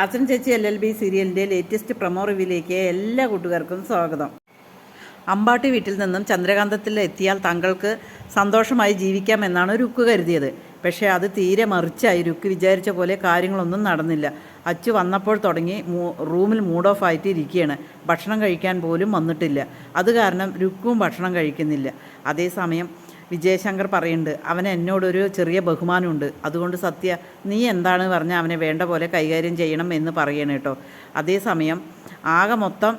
ആസൻ ചേച്ചി L L B സീരിയലിന്റെ latest promo റിവ്യൂയിലേക്ക് എല്ലാ കൂട്ടുകാർക്കും സ്വാഗതം. അമ്പാട്ടി വീട്ടിൽ നിന്നും ചന്ദ്രകാന്തത്തിൽ എത്തിയാൽ താങ്കൾക്ക് സന്തോഷമായി ജീവിക്കാമെന്നാണ് രുക്ക് കരുതിയത്. പക്ഷേ അത് തീരെ മറിച്ചായി. രുക്ക് വിചാരിച്ച പോലെ കാര്യങ്ങളൊന്നും നടന്നില്ല. അച്ചു വന്നപ്പോൾ തുടങ്ങി റൂമിൽ മൂഡ് ഓഫ് ആയിട്ട് ഇരിക്കുകയാണ് ഭക്ഷണം കഴിക്കാൻ പോലും വന്നിട്ടില്ല. അത് കാരണം രുക്കും ഭക്ഷണം കഴിക്കുന്നില്ല. അതേസമയം വിജയശങ്കർ പറയുന്നുണ്ട് അവന് എന്നോടൊരു ചെറിയ ബഹുമാനമുണ്ട്. അതുകൊണ്ട് സത്യ നീ എന്താണ് പറഞ്ഞാൽ അവനെ വേണ്ട പോലെ കൈകാര്യം ചെയ്യണം എന്ന് പറയണം കേട്ടോ. അതേസമയം ആകെ മൊത്തം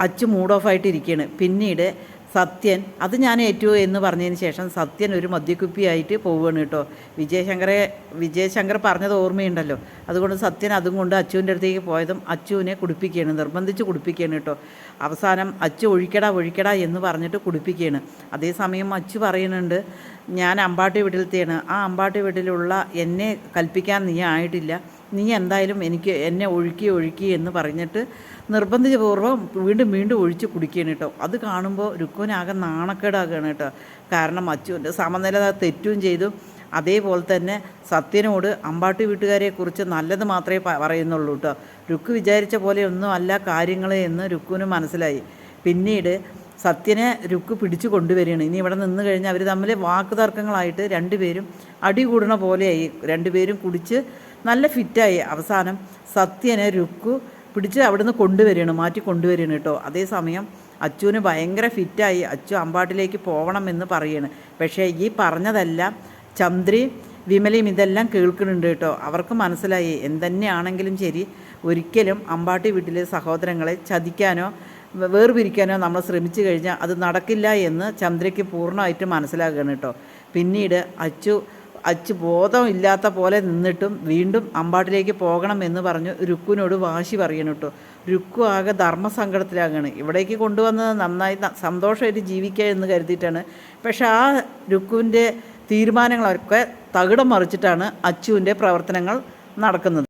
അച്ചു മൂഡ് ഓഫ് ആയിട്ട് ഇരിക്കുകയാണ് പിന്നീട് സത്യൻ. അത് ഞാൻ ഏറ്റു എന്ന് പറഞ്ഞതിന് ശേഷം സത്യൻ ഒരു മദ്യക്കുപ്പിയായിട്ട് പോവുകയാണ് കേട്ടോ. വിജയശങ്കറെ വിജയശങ്കർ പറഞ്ഞത് ഓർമ്മയുണ്ടല്ലോ. അതുകൊണ്ട് സത്യൻ അതും കൊണ്ട് അച്ചുവിന്റെ അടുത്തേക്ക് പോയതും അച്ചുവിനെ കുടിപ്പിക്കുകയാണ് നിർബന്ധിച്ച് കുടിപ്പിക്കുകയാണ് കേട്ടോ. അവസാനം അച്ചു ഒഴിക്കടാ ഒഴിക്കടാ എന്ന് പറഞ്ഞിട്ട് കുടിപ്പിക്കുകയാണ്. അതേസമയം അച്ചു പറയുന്നുണ്ട് ഞാൻ അമ്പാട്ടി വീട്ടിലത്തെയാണ് ആ അമ്പാട്ടി വീട്ടിലുള്ള എന്നെ കൽപ്പിക്കാൻ നീ ആയിട്ടില്ല. നീ എന്തായാലും എനിക്ക് എന്നെ ഒഴുക്കി ഒഴുക്കി എന്ന് പറഞ്ഞിട്ട് നിർബന്ധിതപൂർവം വീണ്ടും വീണ്ടും ഒഴിച്ച് കുടിക്കുകയാണ് കേട്ടോ. അത് കാണുമ്പോൾ രുക്കുവിനാകെ നാണക്കേടാകുകയാണ് കേട്ടോ. കാരണം അച്ചുവിന്റെ സമനില തെറ്റും ചെയ്തു. അതേപോലെ തന്നെ സത്യനോട് അമ്പാട്ടി വീട്ടുകാരെക്കുറിച്ച് നല്ലത് മാത്രമേ പറയുന്നുള്ളൂ കേട്ടോ. രുക്ക് വിചാരിച്ച പോലെ ഒന്നും അല്ല കാര്യങ്ങൾ എന്ന് രുക്കുവിന് മനസ്സിലായി. പിന്നീട് സത്യനെ രുക്ക് പിടിച്ചു കൊണ്ടുവരികയാണ്. ഇനി ഇവിടെ നിന്ന് കഴിഞ്ഞാൽ അവർ തമ്മിൽ വാക്ക് തർക്കങ്ങളായിട്ട് രണ്ടുപേരും അടി കൂടണ പോലെയായി. രണ്ടുപേരും കുടിച്ച് നല്ല ഫിറ്റായി. അവസാനം സത്യനെ രുക്ക് പിടിച്ച് അവിടുന്ന് കൊണ്ടുവരികയാണ് മാറ്റി കൊണ്ടുവരികയാണ് കേട്ടോ. അതേസമയം അച്ചുവിന് ഭയങ്കര ഫിറ്റായി. അച്ചു അമ്പാട്ടിലേക്ക് പോകണമെന്ന് പറയാണ്. പക്ഷേ ഈ പറഞ്ഞതെല്ലാം ചന്ദ്രി വിമലയും ഇതെല്ലാം കേൾക്കുന്നുണ്ട് കേട്ടോ. അവർക്ക് മനസ്സിലായി. എന്തന്നെയാണെങ്കിലും ശരി ഒരിക്കലും അമ്പാട്ടി വീട്ടിലെ സഹോദരങ്ങളെ ചതിക്കാനോ വേർപിരിക്കാനോ നമ്മൾ ശ്രമിച്ചു കഴിഞ്ഞാൽ അത് നടക്കില്ല എന്ന് ചന്ദ്രയ്ക്ക് പൂർണമായിട്ട് മനസ്സിലാക്കുകയാണ് കേട്ടോ പിന്നീട് അച്ചു അച്ചു ബോധം ബോധമില്ലാത്ത പോലെ നിന്നിട്ടും വീണ്ടും അമ്പാട്ടിലേക്ക് പോകണം എന്ന് പറഞ്ഞു രുക്കുവിനോട് വാശി പറയണം കേട്ടോ രുക്കു ആകെ ധർമ്മസങ്കടത്തിലാകാണ്. ഇവിടേക്ക് കൊണ്ടുവന്നത് നന്നായി സന്തോഷമായിട്ട് ജീവിക്കുക എന്ന് കരുതിയിട്ടാണ്. പക്ഷെ ആ രുക്കുവിന്റെ തീരുമാനങ്ങളൊക്കെ തകിടം മറിച്ചിട്ടാണ് അച്ചുവിന്റെ പ്രവർത്തനങ്ങൾ നടക്കുന്നത്.